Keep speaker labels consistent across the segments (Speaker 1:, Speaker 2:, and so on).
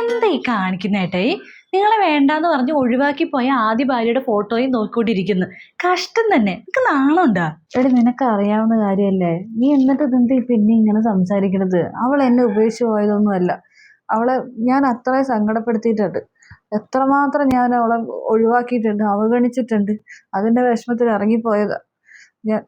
Speaker 1: എന്താ ഈ കാണിക്കുന്നേട്ടായി നിങ്ങളെ വേണ്ടാന്ന് പറഞ്ഞ് ഒഴിവാക്കി പോയ ആദ്യ ഭാര്യയുടെ ഫോട്ടോയും നോക്കിക്കൊണ്ടിരിക്കുന്നു. കഷ്ടം തന്നെ. നിനക്ക് നാണുണ്ടാ?
Speaker 2: എടി നിനക്ക് അറിയാവുന്ന കാര്യമല്ലേ നീ എന്നിട്ട് എന്താ പിന്നെ ഇങ്ങനെ സംസാരിക്കണത്? അവൾ എന്നെ ഉപേക്ഷിച്ച് പോയതൊന്നുമല്ല അവളെ ഞാൻ അത്രയും സങ്കടപ്പെടുത്തിയിട്ടുണ്ട്. എത്രമാത്രം ഞാൻ അവളെ ഒഴിവാക്കിയിട്ടുണ്ട് അവഗണിച്ചിട്ടുണ്ട് അതിന്റെ വിഷമത്തിൽ ഇറങ്ങിപ്പോയതാ. ഞാൻ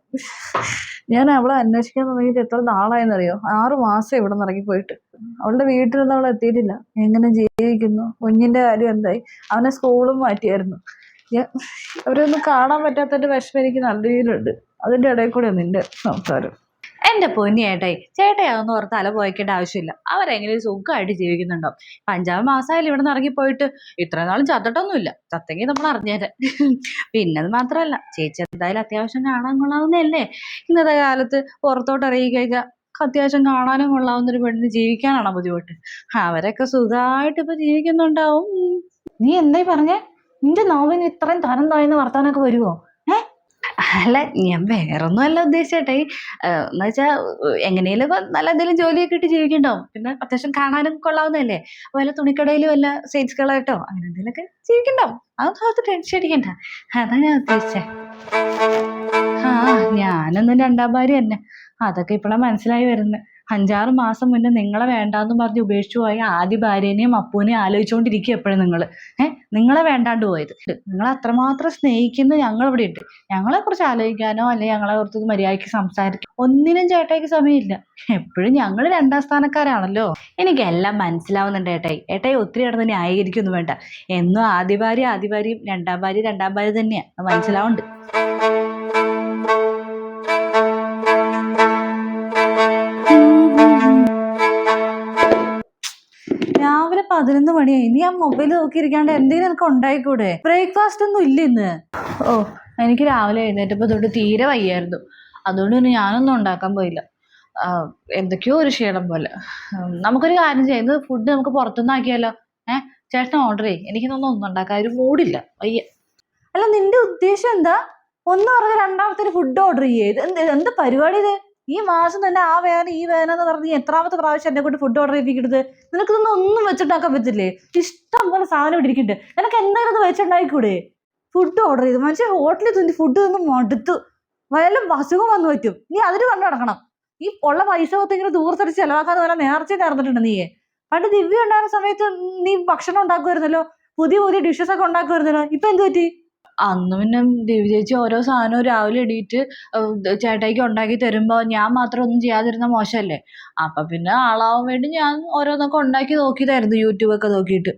Speaker 2: ഞാൻ അവളെ അന്വേഷിക്കാൻ തുടങ്ങിയിട്ട് എത്ര നാളായെന്നറിയോ? ആറ് മാസം ഇവിടെ നിന്ന് ഇറങ്ങിപ്പോയിട്ട്. അവളുടെ വീട്ടിലൊന്നും അവൾ എത്തിയിട്ടില്ല. എങ്ങനെ ജീവിക്കുന്നു? കുഞ്ഞിന്റെ കാര്യം എന്തായി? അവനെ സ്കൂളും മാറ്റിയായിരുന്നു. അവരൊന്നും കാണാൻ പറ്റാത്തതിന്റെ വിഷമം എനിക്ക് നല്ല രീതിയിലുണ്ട്. അതിന്റെ ഇടയിൽ കൂടെ നിന്റെ സംസാരം.
Speaker 1: എന്റെ പൊന്നി ഏട്ടായി ചേട്ടയാവുന്ന ഓർത്ത് തല പോയിക്കേണ്ട ആവശ്യമില്ല. അവരെങ്ങനെ സുഖമായിട്ട് ജീവിക്കുന്നുണ്ടോ? അഞ്ചാറ് മാസമായാലും ഇവിടെ നിന്ന് ഇറങ്ങിപ്പോയിട്ട്. ഇത്ര നാളും ചത്തിട്ടൊന്നുമില്ല. ചത്തെങ്കിൽ നമ്മൾ അറിഞ്ഞേരെ. പിന്നെ അത് മാത്രമല്ല ചേച്ചി എന്തായാലും അത്യാവശ്യം കാണാൻ കൊള്ളാവുന്നതല്ലേ? ഇന്നത്തെ കാലത്ത് പുറത്തോട്ട് ഇറങ്ങി കഴിഞ്ഞാൽ അത്യാവശ്യം കാണാനും കൊള്ളാവുന്ന ഒരു പെണ്ണിന് ജീവിക്കാനാണോ ബുദ്ധിമുട്ട്? അവരൊക്കെ സുഖമായിട്ട് ഇപ്പൊ ജീവിക്കുന്നുണ്ടാവും.
Speaker 2: നീ എന്തായി പറഞ്ഞേ? നിന്റെ നോവിന് ഇത്രയും തരം താഴ്ന്ന വർത്താനൊക്കെ വരുമോ
Speaker 1: അല്ല ഞാൻ വേറൊന്നും അല്ല ഉദ്ദേശിച്ചേട്ടെ. എന്ന് വെച്ചാൽ എങ്ങനെയും നല്ല എന്തെങ്കിലും ജോലിയൊക്കെ ഇട്ട് ജീവിക്കണ്ടാവും. പിന്നെ അത്യാവശ്യം കാണാനും കൊള്ളാവുന്നതല്ലേ. വല്ല തുണിക്കടയിലും വല്ല സെയിൽസ് കളായിട്ടോ അങ്ങനെ എന്തെങ്കിലുമൊക്കെ ജീവിക്കണ്ടാവും. അതൊന്നും അത് ടെൻഷൻ അടിക്കണ്ട. അതാ ഞാൻ ഉദ്ദേശിച്ചേ. ആ ഞാനൊന്നും രണ്ടാം ഭാര്യ തന്നെ അതൊക്കെ ഇപ്പോഴാണ് മനസ്സിലായി വരുന്നത് അഞ്ചാറ് മാസം മുന്നേ നിങ്ങളെ വേണ്ടാന്ന് പറഞ്ഞ് ഉപേക്ഷിച്ചു പോയ ആദ്യ ഭാര്യനെയും അപ്പൂനെയും ആലോചിച്ചുകൊണ്ടിരിക്കുക എപ്പോഴും നിങ്ങൾ ഏഹ് നിങ്ങളെ വേണ്ടാണ്ട് പോയത്. നിങ്ങൾ അത്രമാത്രം സ്നേഹിക്കുന്ന ഞങ്ങൾ ഇവിടെ ഉണ്ട്. ഞങ്ങളെ കുറിച്ച് ആലോചിക്കാനോ അല്ലെങ്കിൽ ഞങ്ങളെ കുറിച്ച് മര്യാദയ്ക്ക് സംസാരിക്കോ ഒന്നിനും ചേട്ടായിക്ക് സമയമില്ല. എപ്പോഴും ഞങ്ങൾ രണ്ടാം സ്ഥാനക്കാരാണല്ലോ. എനിക്കെല്ലാം മനസ്സിലാവുന്നുണ്ട് ഏട്ടായി. ഏട്ടായി ഒത്തിരി കിടന്ന് ന്യായീകരിക്കൊന്നും വേണ്ട. എന്നും ആദ്യ ഭാര്യ ആദ്യ ഭാര്യയും രണ്ടാം ഭാര്യ രണ്ടാം ഭാര്യ തന്നെയാണ് മനസ്സിലാവുന്നുണ്ട്. രാവിലെ പതിനൊന്ന് മണിയായി. ഇനി ആ മൊബൈൽ നോക്കിയിരിക്കാണ്ട് എന്തെങ്കിലും എനിക്ക് ഉണ്ടായിക്കൂടെ? ബ്രേക്ക്ഫാസ്റ്റ് ഒന്നും ഇല്ല ഇന്ന്. ഓ എനിക്ക് രാവിലെ എഴുന്നേറ്റപ്പോൾ തൊട്ട് തീരെ വയ്യായിരുന്നു. അതുകൊണ്ട് പിന്നെ ഞാനൊന്നും ഉണ്ടാക്കാൻ പോയില്ല. എന്തൊക്കെയോ ഒരു ക്ഷീണം പോലെ. നമുക്കൊരു കാര്യം ചെയ്യുന്നത് ഫുഡ് നമുക്ക് പുറത്തുനിന്ന് ആക്കിയാലോ? ഏഹ് ചേട്ടൻ ഓർഡർ ചെയ്യും. എനിക്കിതൊന്നും ഒന്നും ഉണ്ടാക്കാൻ ഒരു മൂടില്ല വയ്യ. അല്ല നിന്റെ ഉദ്ദേശം എന്താ? ഒന്ന് പറഞ്ഞ രണ്ടാമത്തെ ഫുഡ് ഓർഡർ ചെയ്യേ. ഇത് എന്ത് എന്ത് പരിപാടി ഇത്? ഈ മാസം തന്നെ ആ വേദന ഈ വേദന എന്ന് പറഞ്ഞ് എത്രാമത്തെ പ്രാവശ്യം എന്നെ കൊണ്ട് ഫുഡ് ഓർഡർ ചെയ്യിപ്പിക്കരുത് നിനക്കിതൊന്നും ഒന്നും വെച്ചിട്ടുണ്ടാക്കാൻ പറ്റില്ലേ? ഇഷ്ടം പോലെ സാധനം ഇവിടെ ഇരിക്കുന്നുണ്ട്. നിനക്ക് എന്തായാലും ഇത് വെച്ചിട്ടുണ്ടായിക്കൂടെ? ഫുഡ് ഓർഡർ ചെയ്തു. മനുഷ്യ ഹോട്ടലിൽ തിന്ന് ഫുഡ് തിന്ന് മടുത്തു. വയലും അസുഖം വന്നു പറ്റും. നീ അതിന് കണ്ടു നടക്കണം. ഈ ഉള്ള പൈസ ഒത്തിങ്ങനെ ദൂരത്തടിച്ച് ചെലവാക്കാതെ വല്ല നേർച്ച നേർന്നിട്ടുണ്ട് നീയെ. പണ്ട് ദിവ്യ ഉണ്ടായിരുന്ന സമയത്ത് നീ ഭക്ഷണം ഉണ്ടാക്കുമായിരുന്നല്ലോ? പുതിയ പുതിയ ഡിഷസ് ഒക്കെ ഉണ്ടാക്കുമായിരുന്നല്ലോ? ഇപ്പൊ എന്ത് പറ്റി? അന്ന് പിന്നെ ദിവ്യ ചേച്ചി ഓരോ സാധനവും രാവിലെ എണീറ്റ് ചേട്ടായിക്ക് ഉണ്ടാക്കി തരുമ്പോൾ ഞാൻ മാത്രം ഒന്നും ചെയ്യാതിരുന്ന മോശമല്ലേ? അപ്പം പിന്നെ ആളാവാൻ വേണ്ടി ഞാൻ ഓരോന്നൊക്കെ ഉണ്ടാക്കി നോക്കിയതായിരുന്നു യൂട്യൂബ് ഒക്കെ നോക്കിയിട്ട്.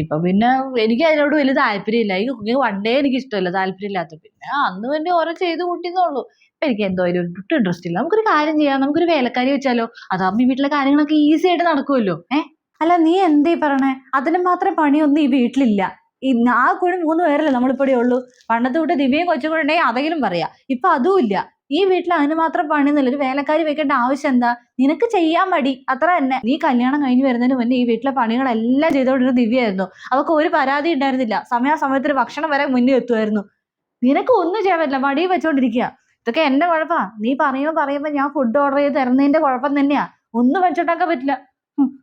Speaker 1: ഇപ്പം പിന്നെ എനിക്ക് അതിനോട് വലിയ താല്പര്യമില്ല. ഈ കുക്കിംഗ് വണ്ടേ എനിക്ക് ഇഷ്ടമല്ല താല്പര്യമില്ലാത്ത പിന്നെ അന്ന് വേണ്ടി ഓരോ ചെയ്ത് കൂട്ടിയെന്നുള്ളൂ ഇപ്പം എനിക്ക് എന്തോ ഒരു ഒട്ടും ഇൻട്രസ്റ്റ് ഇല്ല. നമുക്കൊരു കാര്യം ചെയ്യാം നമുക്കൊരു വേലക്കാരി വെച്ചാലോ? അതാകുമ്പോൾ വീട്ടിലെ കാര്യങ്ങളൊക്കെ ഈസി ആയിട്ട് നടക്കുമല്ലോ ഏ? അല്ല നീ എന്തേ പറയണേ? അതിന് മാത്രം പണിയൊന്നും ഈ വീട്ടിലില്ല. ഈ ആ കുഴി മൂന്ന് പേരല്ലേ നമ്മളിപ്പോഴേ ഉള്ളൂ. പണ്ടത്തെ കൂട്ട് ദിവ്യയും കൊച്ചും കൂടെ ഉണ്ടെങ്കിൽ അതെങ്കിലും പറയാം. ഇപ്പൊ അതും ഇല്ല. ഈ വീട്ടിൽ അതിന് മാത്രം പണിയൊന്നുമില്ല. ഒരു വേലക്കാരി വെക്കേണ്ട ആവശ്യം എന്താ? നിനക്ക് ചെയ്യാൻ മടി. അത്ര തന്നെ. നീ കല്യാണം കഴിഞ്ഞ് വരുന്നതിന് മുന്നേ ഈ വീട്ടിലെ പണികളെല്ലാം ചെയ്തോണ്ടിരുന്ന ദിവ്യായിരുന്നു. അവൾക്ക് ഒരു പരാതി ഉണ്ടായിരുന്നില്ല. സമയാസമയത്തിന് ഭക്ഷണം വരെ മുന്നിൽ എത്തുമായിരുന്നു. നിനക്ക് ഒന്നും ചെയ്യാൻ പറ്റില്ല. മടി വെച്ചോണ്ടിരിക്കുക ഇതൊക്കെ എന്റെ കുഴപ്പാ. നീ പറയുമ്പോ പറയുമ്പോ ഞാൻ ഫുഡ് ഓർഡർ ചെയ്ത് തരുന്നതിന്റെ കുഴപ്പം തന്നെയാ. ഒന്നും വെച്ചിട്ടാക്കാൻ പറ്റില്ല.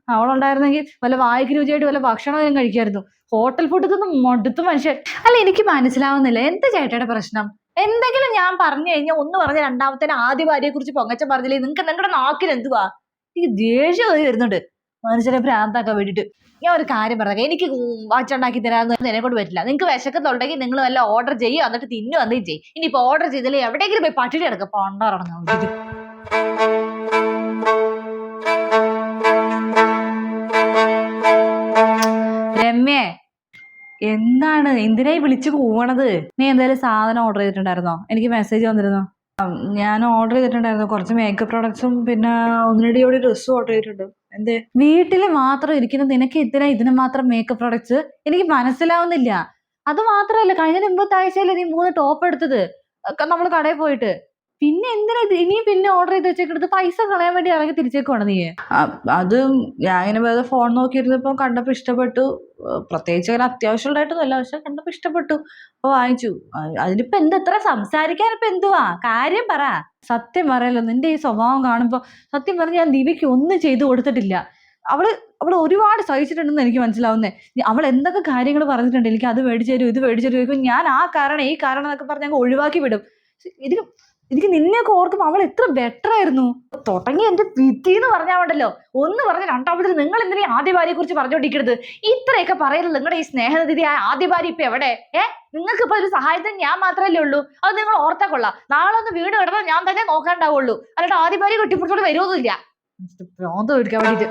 Speaker 1: അവളുണ്ടായിരുന്നെങ്കിൽ വല്ല വായിക്ക് രുചിയായിട്ട് വല്ല ഭക്ഷണം കഴിക്കായിരുന്നു ഹോട്ടൽ ഫുഡ് തിന്ന് മടുത്തു മനുഷ്യൻ. അല്ല എനിക്ക് മനസ്സിലാവുന്നില്ല. എന്ത് ചേട്ടയുടെ പ്രശ്നം? എന്തെങ്കിലും ഞാൻ പറഞ്ഞു കഴിഞ്ഞാൽ ഒന്ന് പറഞ്ഞ രണ്ടാമത്തെ ആദ്യ ഭാര്യയെ കുറിച്ച് പൊങ്ങച്ചം പറഞ്ഞില്ലേ? നിങ്ങൾക്ക് നിങ്ങളുടെ നാക്കിന് എന്തുവാ? എനിക്ക് ദേഷ്യം തോന്നി വരുന്നുണ്ട്. മനുഷ്യരെ ഭ്രാന്താക്കാൻ വേണ്ടിയിട്ട് ഞാൻ ഒരു കാര്യം പറഞ്ഞേക്കാം എനിക്ക് വാച്ചുണ്ടാക്കി തരാമെന്ന് എന്നെ കൊണ്ട് പറ്റില്ല. നിങ്ങൾക്ക് വിശക്കത്തുണ്ടെങ്കിൽ നിങ്ങൾ വല്ല ഓർഡർ ചെയ്യുക എന്നിട്ട് തിന്നു വന്നേ ചെയ്യും. ഇനിയിപ്പോ ഓർഡർ ചെയ്തില്ലേ എവിടെയെങ്കിലും പോയി പട്ടിണി കിടക്കുക പണ്ടറങ്ങാൻ എന്താണ്? എന്തിനായി വിളിച്ചു പോവണത് നീ എന്തായാലും സാധനം ഓർഡർ ചെയ്തിട്ടുണ്ടായിരുന്നോ? എനിക്ക് മെസ്സേജ് വന്നിരുന്നു? ഞാൻ ഓർഡർ ചെയ്തിട്ടുണ്ടായിരുന്നു. കുറച്ച് മേക്കപ്പ് പ്രോഡക്ട്സും പിന്നെ ഒന്നിനടി കൂടി ഡ്രസ്സും ഓർഡർ ചെയ്തിട്ടുണ്ട്. എന്തേ? വീട്ടിൽ മാത്രം ഇരിക്കുന്ന നിനക്ക് എന്തിനാ ഇതിന് മാത്രം മേക്കപ്പ് പ്രോഡക്ട്സ് എനിക്ക് മനസ്സിലാവുന്നില്ല. അത് മാത്രമല്ല കഴിഞ്ഞ മുമ്പത്തെ ആഴ്ചയല്ലേ നീ മൂന്ന് ടോപ്പ് എടുത്തത്? നമ്മൾ കടയിൽ പോയിട്ട്. പിന്നെ എന്തിനാ ഇനിയും പിന്നെ ഓർഡർ ചെയ്ത് വെച്ചേക്കെടുത്ത് പൈസ കളയാൻ വേണ്ടി ഇറങ്ങി തിരിച്ചേക്കുവാണ് നീ അത് ഞാൻ ഇങ്ങനെ വേറെ ഫോൺ നോക്കിയിരുന്നപ്പോൾ കണ്ടപ്പോൾ ഇഷ്ടപ്പെട്ടു. പ്രത്യേകിച്ച് അങ്ങനെ അത്യാവശ്യമുള്ളതായിട്ടൊന്നുമല്ല പക്ഷെ കണ്ടപ്പോൾ ഇഷ്ടപ്പെട്ടു. അപ്പോൾ വാങ്ങിച്ചു. അതിനിപ്പോ എന്താ ഇത്ര സംസാരിക്കാൻ ഇപ്പൊ എന്തുവാ? കാര്യം പറ. സത്യം പറയല്ലോ നിന്റെ ഈ സ്വഭാവം കാണുമ്പോൾ സത്യം പറഞ്ഞ ഞാൻ ദിവ്യക്ക് ഒന്നും ചെയ്തു കൊടുത്തിട്ടില്ല. അവൾ അവൾ ഒരുപാട് സഹിച്ചിട്ടുണ്ടെന്ന് എനിക്ക് മനസ്സിലാവുന്നേ. ഇനി അവൾ എന്തൊക്കെ കാര്യങ്ങൾ പറഞ്ഞിട്ടുണ്ട്? എനിക്ക് അത് മേടിച്ചു തരും ഇത് മേടിച്ചു തരും ഞാൻ ആ കാരണം ഈ കാരണം എന്നൊക്കെ പറഞ്ഞ് അങ്ങ് ഒഴിവാക്കി വിടും. എനിക്ക് എനിക്ക് നിന്നെയൊക്കെ ഓർക്കുമ്പോൾ അവൾ എത്ര ബെറ്റർ ആയിരുന്നു. തുടങ്ങി എന്റെ വിധി എന്ന് പറഞ്ഞാൽ ഉണ്ടല്ലോ. ഒന്ന് പറഞ്ഞ രണ്ടാമത്തിൽ നിങ്ങൾ എന്തിനാ ആദ്യ ഭാര്യയെ കുറിച്ച് പറഞ്ഞോണ്ടിരിക്കരുത് ഇത്രയൊക്കെ പറയുന്നത് നിങ്ങളുടെ ഈ സ്നേഹനിധി ആ ആദ്യ ഭാര്യ ഇപ്പൊ എവിടെ? ഏ? നിങ്ങൾക്ക് ഇപ്പൊ ഒരു സഹായത്തിന് ഞാൻ മാത്രമല്ലേ ഉള്ളൂ? അത് നിങ്ങൾ ഓർത്താ കൊള്ളാം. നാളെ ഒന്ന് വീട് കിടന്നാൽ ഞാൻ തന്നെ നോക്കാണ്ടാവുള്ളൂ. അല്ലാണ്ട് ആദ്യ ഭാര്യ കെട്ടിപ്പുറത്തോട് വരുമൊന്നുമില്ല ഭ്രാന്ത് മേടിക്കാൻ വേണ്ടിട്ട്.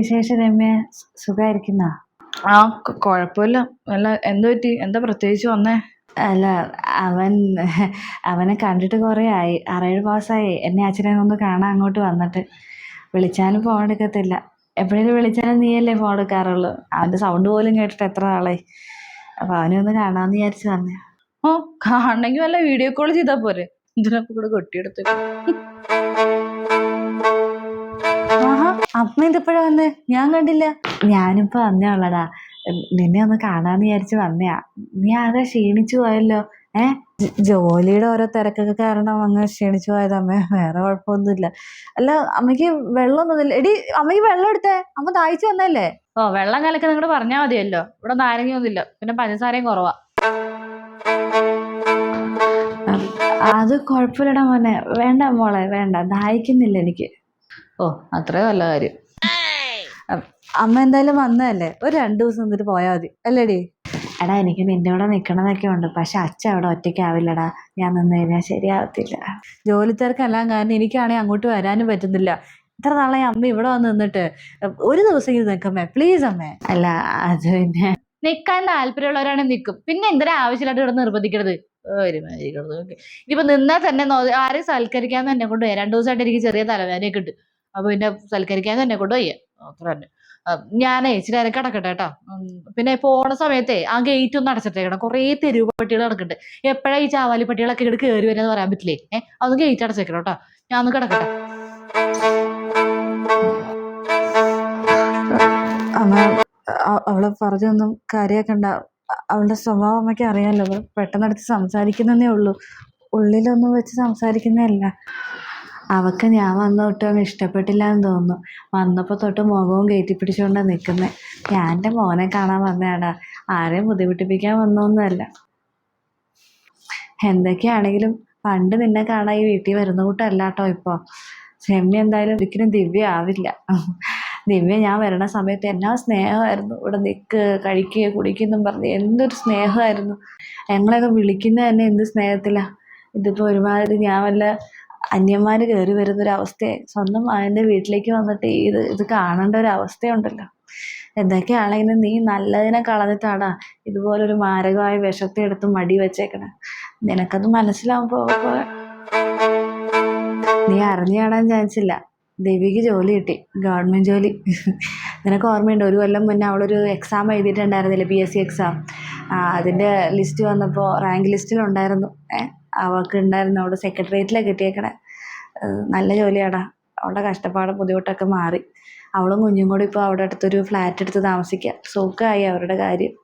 Speaker 2: വിശേഷം രമ്യ? സുഖമായിരിക്കുന്ന
Speaker 1: ആ കൊഴപ്പില്ല കുഴപ്പമില്ല. അല്ല എന്ത് പറ്റി? എന്താ പ്രത്യേകിച്ച് വന്നേ?
Speaker 2: അല്ല അവൻ അവനെ കണ്ടിട്ട് കുറേ ആയി. ആറേഴ് മാസമായി എന്നെ അച്ഛനെ ഒന്ന് കാണാൻ അങ്ങോട്ട് വന്നിട്ട്. വിളിച്ചാലും ഫോൺ എടുക്കത്തില്ല. എപ്പോഴേലും വിളിച്ചാലും നീയല്ലേ ഫോൺ എടുക്കാറുള്ളൂ. അവന്റെ സൗണ്ട് പോലും കേട്ടിട്ട് എത്ര നാളായി. അപ്പം അവനെ ഒന്ന് കാണാമെന്ന് വിചാരിച്ച് വന്നേ.
Speaker 1: ഓ കാണണമെങ്കിൽ വല്ല വീഡിയോ കോൾ ചെയ്താ പോരെ. ഇതിനൊക്കെ കൂടെ കൊട്ടിയെടുത്ത്.
Speaker 2: അമ്മ ഇതിപ്പോഴാ വന്നേ? ഞാൻ കണ്ടില്ല. ഞാനിപ്പോ വന്നേ ഉള്ളടാ നിന്നെ ഒന്ന് കാണാന്ന് വിചാരിച്ച് വന്നയാ. നീ ആകെ ക്ഷീണിച്ചു പോയല്ലോ. ഏ? ജോലിയുടെ ഓരോ തിരക്കൊക്കെ കാരണം അങ്ങ് ക്ഷീണിച്ചു പോയത്. അമ്മ വേറെ കുഴപ്പമൊന്നുമില്ല. അല്ല അമ്മയ്ക്ക് വെള്ളമൊന്നുമില്ല. എടി അമ്മയ്ക്ക് വെള്ളം എടുത്തേ. അമ്മ തായിച്ചു വന്നല്ലേ
Speaker 1: ഓ വെള്ളം കലക്ക് നിങ്ങൾ പറഞ്ഞാൽ മതിയല്ലോ. ഇവിടെ നാരങ്ങയൊന്നുമില്ല പിന്നെ പഞ്ചസാരയും കുറവാ.
Speaker 2: അത് കുഴപ്പമില്ലടാ മോനെ. വേണ്ട മോളെ വേണ്ട. ദാഹിക്കുന്നില്ല എനിക്ക്.
Speaker 1: ഓ അത്രേ നല്ല കാര്യം.
Speaker 2: അമ്മ എന്തായാലും വന്നതല്ലേ? ഒരു രണ്ടു ദിവസം നിന്നിട്ട് പോയാൽ മതി. അല്ലേടി? എടാ എനിക്ക് നിന്റെ കൂടെ നിൽക്കണമെന്നൊക്കെ ഉണ്ട്. പക്ഷെ അച്ഛൻ അവിടെ ഒറ്റയ്ക്കാവില്ലടാ ഞാൻ നിന്ന് കഴിഞ്ഞാൽ ശരിയാവത്തില്ല.
Speaker 1: ജോലി തിരക്കെല്ലാം കാരണം എനിക്കാണെങ്കിൽ അങ്ങോട്ട് വരാനും പറ്റുന്നില്ല. ഇത്ര നാളെ അമ്മ ഇവിടെ വന്ന് നിന്നിട്ട്. ഒരു ദിവസം ഇത് നിൽക്കമ്മേ. പ്ലീസ് അമ്മേ.
Speaker 2: അല്ല അത് പിന്നെ.
Speaker 1: നിൽക്കാൻ താല്പര്യമുള്ളവരാണെങ്കിൽ നിൽക്കും. പിന്നെ എന്തിനാ ആവശ്യമില്ലാണ്ട് ഇവിടെ നിർബന്ധിക്കരുത് ഒരു മാതിരി കിടന്ന്. നോക്കി. ഇനിയിപ്പോ നിന്നാൽ തന്നെ നോ- ആരെയും സൽക്കരിക്കാന്ന് എന്നെ കൊണ്ട് രണ്ട് രണ്ടു ദിവസമായിട്ട് എനിക്ക് ചെറിയ തലവേദനയൊക്കെ ഉണ്ട്. അപ്പൊ പിന്നെ സൽക്കരിക്കാൻ തന്നെ കൊണ്ട് പോയി അത്ര തന്നെ. ഞാനേ ഇച്ചിരി നേരം കിടക്കട്ടെ കേട്ടോ പിന്നെ പോണ സമയത്തെ ആ ഗേറ്റ് ഒന്ന് അടച്ചിട്ടേക്കണം. കുറേ തെരുവ് പട്ടികൾ കിടക്കുന്നുണ്ട് എപ്പോഴാ ഈ ചാവാലി പട്ടികളൊക്കെ ഇവിടെ കയറി വരുന്നത് പറയാൻ പറ്റില്ലേ? ഏഹ് അതൊന്ന് ഗേറ്റ് അടച്ചേക്കണം കേട്ടോ ഞാൻ ഒന്ന് കിടക്കട്ടെ.
Speaker 2: അവളെ പറഞ്ഞൊന്നും കാര്യാക്കണ്ട അവളുടെ സ്വഭാവം അമ്മയ്ക്ക് അറിയാമല്ലോ പെട്ടെന്നെടുത്ത് സംസാരിക്കുന്നതേ ഉള്ളൂ. ഉള്ളിലൊന്നും വെച്ച് സംസാരിക്കുന്നതല്ല. അവക്ക് ഞാൻ വന്ന ഒട്ടും ഇഷ്ടപ്പെട്ടില്ല എന്ന് തോന്നുന്നു. വന്നപ്പോൾ തൊട്ട് മുഖവും കയറ്റി പിടിച്ചുകൊണ്ടാണ് നിൽക്കുന്നത് ഞാൻ എന്റെ മോനെ കാണാൻ വന്നതാടാ ആരെയും ബുദ്ധിമുട്ടിപ്പിക്കാൻ വന്നൊന്നുമല്ല. എന്തൊക്കെയാണെങ്കിലും പണ്ട് നിന്നെ കാണാൻ ഈ വീട്ടിൽ വരുന്ന കൂട്ടല്ല കേട്ടോ ഇപ്പോൾ ഷെമ്മി എന്തായാലും ഒരിക്കലും ദിവ്യ ആവില്ല. ദിവ്യ ഞാൻ വരണ സമയത്ത് എന്നാ സ്നേഹമായിരുന്നു. ഇവിടെ നിൽക്ക് കഴിക്കുക കുടിക്കുന്നും പറഞ്ഞ് എന്തൊരു സ്നേഹമായിരുന്നു. ഞങ്ങളെയൊക്കെ വിളിക്കുന്നത് തന്നെ എന്ത് സ്നേഹത്തിലാണ് ഇതിപ്പോൾ ഒരുമാതിരി ഞാൻ വല്ല അന്യന്മാർ കയറി വരുന്നൊരവസ്ഥയെ സ്വന്തം മകന്റെ വീട്ടിലേക്ക് വന്നിട്ട് ഇത് ഇത് കാണേണ്ട ഒരു അവസ്ഥയുണ്ടല്ലോ എന്തൊക്കെയാണെങ്കിലും നീ നല്ലതിനെ കളഞ്ഞിട്ടാണ് ഇതുപോലൊരു മാരകമായ വിഷത്തെ എടുത്ത് മടി വെച്ചേക്കണേ. നിനക്കത് മനസ്സിലാവുമ്പോൾ നീ അറിഞ്ഞു കാണാൻ ചാൻസില്ല. ദേവിക്ക് ജോലി കിട്ടി ഗവൺമെന്റ് ജോലി. നിനക്ക് ഓർമ്മയുണ്ട്? ഒരു കൊല്ലം മുന്നേ അവളൊരു എക്സാം എഴുതിയിട്ടുണ്ടായിരുന്നില്ലേ പി എസ് സി എക്സാം അതിന്റെ ലിസ്റ്റ് വന്നപ്പോൾ റാങ്ക് ലിസ്റ്റിലുണ്ടായിരുന്നു ഏ? അവൾക്ക് ഉണ്ടായിരുന്നു അവിടെ സെക്രട്ടേറിയറ്റിലാണ് കിട്ടിയേക്കണേ. നല്ല ജോലിയാടാ. അവളുടെ കഷ്ടപ്പാടും ബുദ്ധിമുട്ടൊക്കെ മാറി. അവളും കുഞ്ഞും കൂടി ഇപ്പോൾ അവിടെ അടുത്തൊരു ഫ്ലാറ്റ് എടുത്ത് താമസിക്കുക സുഖമായി അവരുടെ കാര്യം.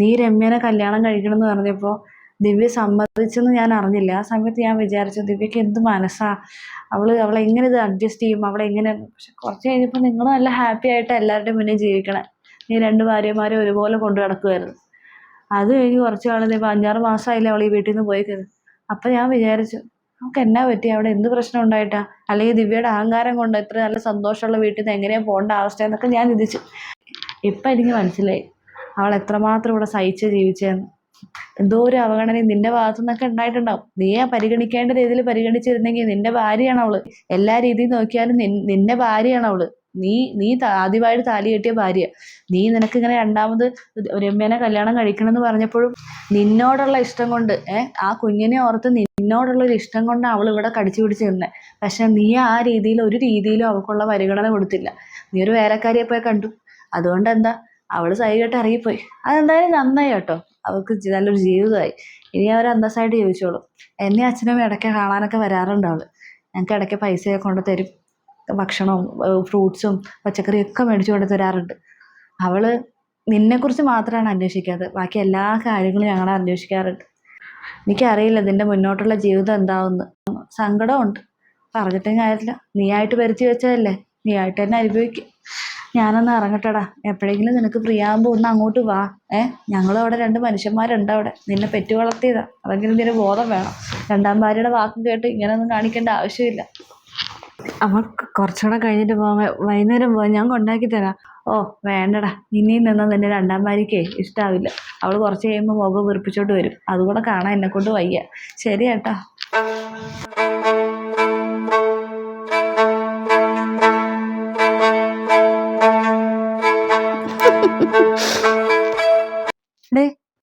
Speaker 2: നീ രമ്യനെ കല്യാണം കഴിക്കണം എന്ന് പറഞ്ഞപ്പോൾ ദിവ്യ സമ്മതിച്ചെന്ന് ഞാൻ അറിഞ്ഞില്ല. ആ സമയത്ത് ഞാൻ വിചാരിച്ചു ദിവ്യക്ക് എന്ത് മനസ്സാ? അവൾ അവളെ എങ്ങനെ ഇത് അഡ്ജസ്റ്റ് ചെയ്യും? അവളെ എങ്ങനെ? പക്ഷെ കുറച്ച് കഴിഞ്ഞപ്പോൾ നിങ്ങൾ നല്ല ഹാപ്പി ആയിട്ട് എല്ലാവരുടെയും മുന്നേ ജീവിക്കണേ. നീ രണ്ട് ഭാര്യമാരെ ഒരുപോലെ കൊണ്ടു നടക്കുമായിരുന്നു അത് കഴിഞ്ഞ് കുറച്ച് നാൾ ഇപ്പോൾ അഞ്ചാറ് മാസമായില്ലേ അവൾ ഈ വീട്ടിൽ നിന്ന് പോയിക്കത് അപ്പം ഞാൻ വിചാരിച്ചു നമുക്ക് എന്നാ പറ്റി? അവിടെ എന്ത് പ്രശ്നം ഉണ്ടായിട്ടാ? അല്ലെങ്കിൽ ദിവ്യയുടെ അഹങ്കാരം കൊണ്ട് എത്ര നല്ല സന്തോഷമുള്ള വീട്ടിൽ നിന്ന് എങ്ങനെയാ പോകേണ്ട അവസ്ഥ? എന്നൊക്കെ ഞാൻ ചിന്തിച്ചു ഇപ്പം എനിക്ക് മനസ്സിലായി അവൾ എത്രമാത്രം ഇവിടെ സഹിച്ച് ജീവിച്ചതെന്ന് എന്തോ ഒരു അവഗണന നിന്റെ ഭാഗത്തു നിന്നൊക്കെ ഉണ്ടായിട്ടുണ്ടാവും. നീ ആ പരിഗണിക്കേണ്ട രീതിയിൽ പരിഗണിച്ചിരുന്നെങ്കിൽ നിന്റെ ഭാര്യയാണ് അവൾ. എല്ലാ രീതിയിൽ നോക്കിയാലും നിന്റെ ഭാര്യയാണ് അവൾ. നീ നീ ആദ്യമായിട്ട് താലി കെട്ടിയ ഭാര്യ. നീ നിനക്ക് ഇങ്ങനെ രണ്ടാമത് രമ്യനെ കല്യാണം കഴിക്കണം എന്ന് പറഞ്ഞപ്പോഴും നിന്നോടുള്ള ഇഷ്ടം കൊണ്ട് ആ കുഞ്ഞിനെ ഓർത്ത് നിന്നോടുള്ള ഒരു ഇഷ്ടം കൊണ്ട് അവൾ ഇവിടെ കടിച്ചു പിടിച്ച് നിന്നെ. പക്ഷെ നീ ആ രീതിയിൽ ഒരു രീതിയിലും അവൾക്കുള്ള പരിഗണന കൊടുത്തില്ല. നീ ഒരു വേലക്കാരിയെ പോയി കണ്ടു. അതുകൊണ്ട് എന്താ അവൾ സൈകിട്ട് ഇറങ്ങിപ്പോയി. അതെന്തായാലും നന്നായി കേട്ടോ. അവൾക്ക് നല്ലൊരു ജീവിതമായി. ഇനി അവർ അന്തസ്സായിട്ട് ജീവിച്ചോളും എന്നെ അച്ഛനും ഇടയ്ക്ക് കാണാനൊക്കെ വരാറുണ്ട് അവൾ. ഞങ്ങൾക്ക് ഇടയ്ക്ക് പൈസയൊക്കെ കൊണ്ട് തരും. ഭക്ഷണവും ഫ്രൂട്ട്സും പച്ചക്കറിയും ഒക്കെ മേടിച്ചു കൊണ്ട് തരാറുണ്ട്. അവൾ നിന്നെക്കുറിച്ച് മാത്രമാണ് അന്വേഷിക്കാത്തത്. ബാക്കി എല്ലാ കാര്യങ്ങളും ഞങ്ങളെ അന്വേഷിക്കാറുണ്ട്. എനിക്കറിയില്ല ഇതിന്റെ മുന്നോട്ടുള്ള ജീവിതം എന്താവുമെന്ന് സങ്കടമുണ്ട്. പറഞ്ഞിട്ടും കാര്യമില്ല. നീയായിട്ട് വരുത്തി വെച്ചതല്ലേ. നീയായിട്ട് തന്നെ അനുഭവിക്കും. ഞാനൊന്ന് ഇറങ്ങട്ടടാ. എപ്പോഴെങ്കിലും നിനക്ക് ഫ്രീ ആകുമ്പോൾ ഒന്ന് അങ്ങോട്ട് വാ. ഏ ഞങ്ങളവിടെ രണ്ട് മനുഷ്യന്മാരുണ്ട് അവിടെ. നിന്നെ പെറ്റു വളർത്തിയതാ. അതെങ്കിലും ഇതിന് ബോധം വേണം. രണ്ടാം ഭാര്യയുടെ വാക്കും കേട്ട് ഇങ്ങനെയൊന്നും കാണിക്കേണ്ട ആവശ്യമില്ല. അവൾ കുറച്ചുകൂടെ കഴിഞ്ഞിട്ട് പോകാൻ വൈകുന്നേരം പോവാൻ ഞാൻ കൊണ്ടാക്കി തരാം. ഓ വേണ്ടടാ. ഇനിയും നിന്നാൽ നിന്റെ രണ്ടാം ഭാര്യയ്ക്കേ ഇഷ്ടാവില്ല. അവൾ കുറച്ച് കഴിയുമ്പോൾ മുഖം വീർപ്പിച്ചോട്ട് വരും. അതുകൂടെ കാണാൻ എന്നെ കൊണ്ട് വയ്യ. ശരി ഏട്ടാ.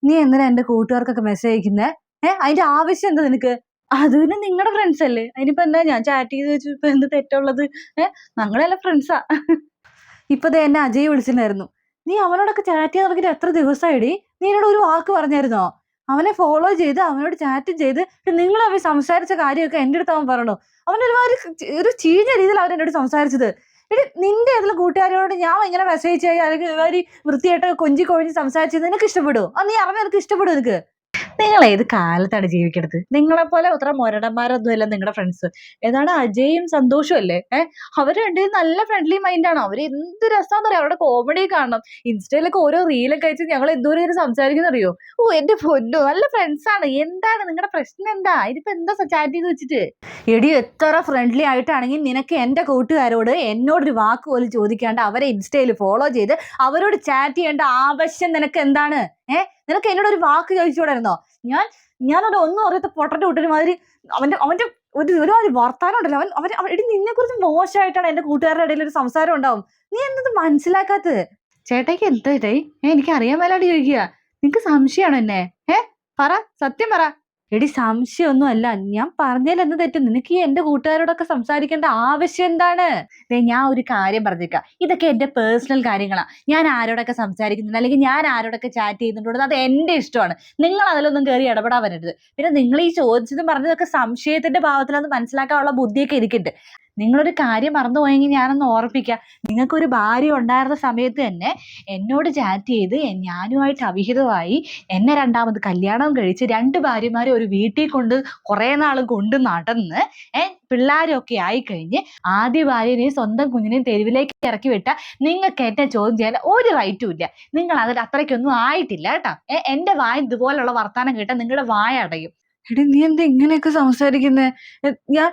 Speaker 2: നീ എന്തിനാ എന്റെ കൂട്ടുകാർക്കൊക്കെ മെസ്സേജ് അയക്കുന്നേ? ഏഹ് അതിന്റെ ആവശ്യം എന്താ നിനക്ക്? അത് പിന്നെ നിങ്ങളുടെ ഫ്രണ്ട്സ് അല്ലേ? അതിനിപ്പോ എന്താ? ഞാൻ ചാറ്റ് ചെയ്ത് വെച്ചു. ഇപ്പൊ എന്ത് തെറ്റുള്ളത്? ഏ? ഞങ്ങളെല്ലാം ഫ്രണ്ട്സാ ഇപ്പൊ എന്നെ അജയ് വിളിച്ചിട്ടുണ്ടായിരുന്നു. നീ അവനോടൊക്കെ ചാറ്റ് ചെയ്യാൻ തുടങ്ങിയിട്ട് എത്ര ദിവസമായിടി നീ എന്നോട് ഒരു വാക്ക് പറഞ്ഞായിരുന്നോ? അവനെ ഫോളോ ചെയ്ത് അവനോട് ചാറ്റ് ചെയ്ത് നിങ്ങൾ അവൻ സംസാരിച്ച കാര്യമൊക്കെ എന്റെ അടുത്ത് അവൻ പറഞ്ഞു? അവൻ ചി- ഒരു ചീഞ്ഞ രീതിയിൽ അവൻ എന്നോട് സംസാരിച്ചത്. എടി നിന്റെ ഏതെങ്കിലും കൂട്ടുകാരോട് ഞാൻ ഇങ്ങനെ മെസ്സേജ് ചെയ്യാൻ അല്ലെങ്കിൽ ഒരുമാതിരി വൃത്തിയായിട്ട് കൊഞ്ചി കൊഴിഞ്ഞ് സംസാരിച്ചത് നിനക്ക് ഇഷ്ടപ്പെടുമോ ആ നീ അറിഞ്ഞ നിനക്ക് ഇഷ്ടപ്പെടും നിനക്ക്? നിങ്ങൾ ഏത് കാലത്താണ് ജീവിക്കണത്? നിങ്ങളെ പോലെ അത്ര മൊരടന്മാരൊന്നുമല്ല നിങ്ങളുടെ ഫ്രണ്ട്സ് ഏതാണ് അജയും സന്തോഷവും അല്ലേ? ഏഹ് അവർ രണ്ടുപേരും നല്ല ഫ്രണ്ട്ലി മൈൻഡ് ആണ്. അവർ എന്ത് രസമാണെന്ന് അറിയാം? അവരുടെ കോമഡി കാണണം. ഇൻസ്റ്റയിലൊക്കെ ഓരോ റീലൊക്കെ അയച്ച് ഞങ്ങൾ എന്തോരം ഇങ്ങനെ സംസാരിക്കുന്ന അറിയോ? ഓ എന്റെ പൊന്നു നല്ല ഫ്രണ്ട്സ് ആണ്. എന്താണ് നിങ്ങളുടെ പ്രശ്നം എന്താ? ഇതിപ്പോ എന്താ ചാറ്റ് ചെയ്ത് വെച്ചിട്ട്? എടി എത്ര ഫ്രണ്ട്ലി ആയിട്ടാണെങ്കിൽ നിനക്ക് എന്റെ കൂട്ടുകാരോട് എന്നോടൊരു വാക്ക് പോലും ചോദിക്കാണ്ട് അവരെ ഇൻസ്റ്റയിൽ ഫോളോ ചെയ്ത് അവരോട് ചാറ്റ് ചെയ്യേണ്ട ആവശ്യം നിനക്ക് എന്താണ്? ഏ? നിനക്ക് എന്നോട് ഒരു വാക്ക് ചോദിച്ചോടായിരുന്നോ ഞാൻ ഞാനൊരു ഒന്നും അറിയാത്ത പൊട്ടന്റെ കൂട്ടൊരു മാതിരി അവന്റെ അവന്റെ ഒരു ഒരുപാട് വർത്താനം ഉണ്ടല്ലോ. അവൻ അവൻ എടി നിന്നെ കുറിച്ച് മോശമായിട്ടാണ് എന്റെ കൂട്ടുകാരുടെ ഇടയിൽ ഒരു സംസാരം ഉണ്ടാവും. നീ എന്നത് മനസ്സിലാക്കാത്തത്. ചേട്ടയ്ക്ക് എന്താ ചേട്ടായി എനിക്ക് അറിയാൻ മേലാണ്ട് ചോദിക്കുക. നിനക്ക് സംശയമാണോ എന്നെ? ഏ? പറ സത്യം പറ. എടി സംശയമൊന്നും അല്ല ഞാൻ പറഞ്ഞാൽ എന്ത് തെറ്റ്? നിനക്ക് ഈ എന്റെ കൂട്ടുകാരോടൊക്കെ സംസാരിക്കേണ്ട ആവശ്യം എന്താണ്? ഞാൻ ഒരു കാര്യം പറഞ്ഞേക്കാം. ഇതൊക്കെ എന്റെ പേഴ്സണൽ കാര്യങ്ങളാണ് ഞാൻ ആരോടൊക്കെ സംസാരിക്കുന്നുണ്ട്? അല്ലെങ്കിൽ ഞാൻ ആരോടൊക്കെ ചാറ്റ് ചെയ്യുന്നുണ്ട്? അത് എന്റെ ഇഷ്ടമാണ്. നിങ്ങൾ അതിലൊന്നും കയറി ഇടപെടാൻ വരരുത്. പിന്നെ നിങ്ങൾ ഈ ചോദിച്ചതും പറഞ്ഞതൊക്കെ സംശയത്തിന്റെ ഭാവത്തിലത് മനസ്സിലാക്കാനുള്ള ബുദ്ധിയൊക്കെ ഇരിക്കുന്നുണ്ട് നിങ്ങളൊരു കാര്യം മറന്നുപോയെങ്കിൽ ഞാനൊന്ന് ഓർപ്പിക്കാം. നിങ്ങൾക്കൊരു ഭാര്യ ഉണ്ടായിരുന്ന സമയത്ത് തന്നെ എന്നോട് ചാറ്റ് ചെയ്ത് ഞാനുമായിട്ട് അവിഹിതമായി എന്നെ രണ്ടാമത് കല്യാണം കഴിച്ച് രണ്ട് ഭാര്യമാരെ ഒരു വീട്ടിൽ കൊണ്ട് കുറേ നാൾ കൊണ്ട് നടന്ന് ഏ പിള്ളേരൊക്കെ ആയിക്കഴിഞ്ഞ് ആദ്യ ഭാര്യനെയും സ്വന്തം കുഞ്ഞിനെയും തെരുവിലേക്ക് ഇറക്കി വിട്ടാൽ നിങ്ങൾക്ക് എന്നെ ചോദ്യം ചെയ്യാൻ ഒരു റൈറ്റും ഇല്ല. നിങ്ങൾ അതിൽ അത്രയ്ക്കൊന്നും ആയിട്ടില്ല കേട്ടോ. ഏ എന്റെ വായ ഇതുപോലുള്ള വർത്തമാനം കേട്ടാൽ നിങ്ങളുടെ വായ അടയും എടി നീ എന്താ ഇങ്ങനെയൊക്കെ സംസാരിക്കുന്നേ? ഞാൻ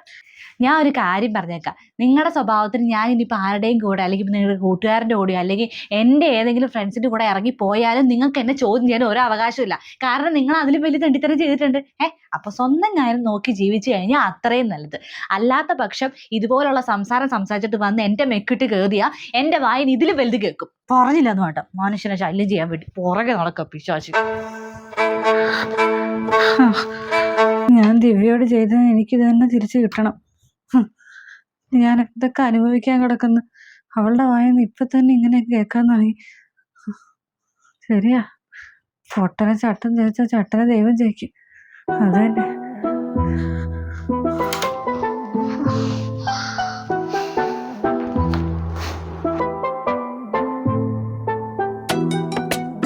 Speaker 2: ഞാൻ ഒരു കാര്യം പറഞ്ഞേക്കാം. നിങ്ങളുടെ സ്വഭാവത്തിന് ഞാൻ ഇനിയിപ്പോൾ ആരുടെയും കൂടെ അല്ലെങ്കിൽ നിങ്ങളുടെ കൂട്ടുകാരന്റെ കൂടെയോ അല്ലെങ്കിൽ എന്റെ ഏതെങ്കിലും ഫ്രണ്ട്സിന്റെ കൂടെ ഇറങ്ങി പോയാലും നിങ്ങൾക്ക് എന്നെ ചോദ്യം ചെയ്യാൻ ഒരു അവകാശമില്ല കാരണം നിങ്ങൾ അതിൽ വലിയ തെണ്ടിത്തരം ചെയ്തിട്ടുണ്ട്. ഏഹ് അപ്പോൾ സ്വന്തം കാര്യം നോക്കി ജീവിച്ചു കഴിഞ്ഞാൽ അത്രയും നല്ലത്. അല്ലാത്ത പക്ഷം ഇതുപോലുള്ള സംസാരം സംസാരിച്ചിട്ട് വന്ന് എന്റെ മെക്കിട്ട് കയറിയാൽ എന്റെ വായന ഇതിൽ വലുത് കേൾക്കും. പറഞ്ഞില്ല എന്ന് വേണ്ട മനുഷ്യനെ ശല്യം ചെയ്യാൻ വേണ്ടി പുറകെ നടക്കുക പിശാശി ഞാൻ ദിവ്യയോട് ചെയ്തത് എനിക്കിത് തന്നെ തിരിച്ചു കിട്ടണം. ഞാൻ ഇതൊക്കെ അനുഭവിക്കാൻ കിടക്കുന്നു. അവളുടെ വായന്ന് ഇപ്പൊ തന്നെ ഇങ്ങനെ കേൾക്കാൻ തുടങ്ങി ശരിയാ. പൊട്ടനെ ചട്ടം ജയിച്ച ചട്ടനെ ദൈവം ജയിക്കും. അത് തന്നെ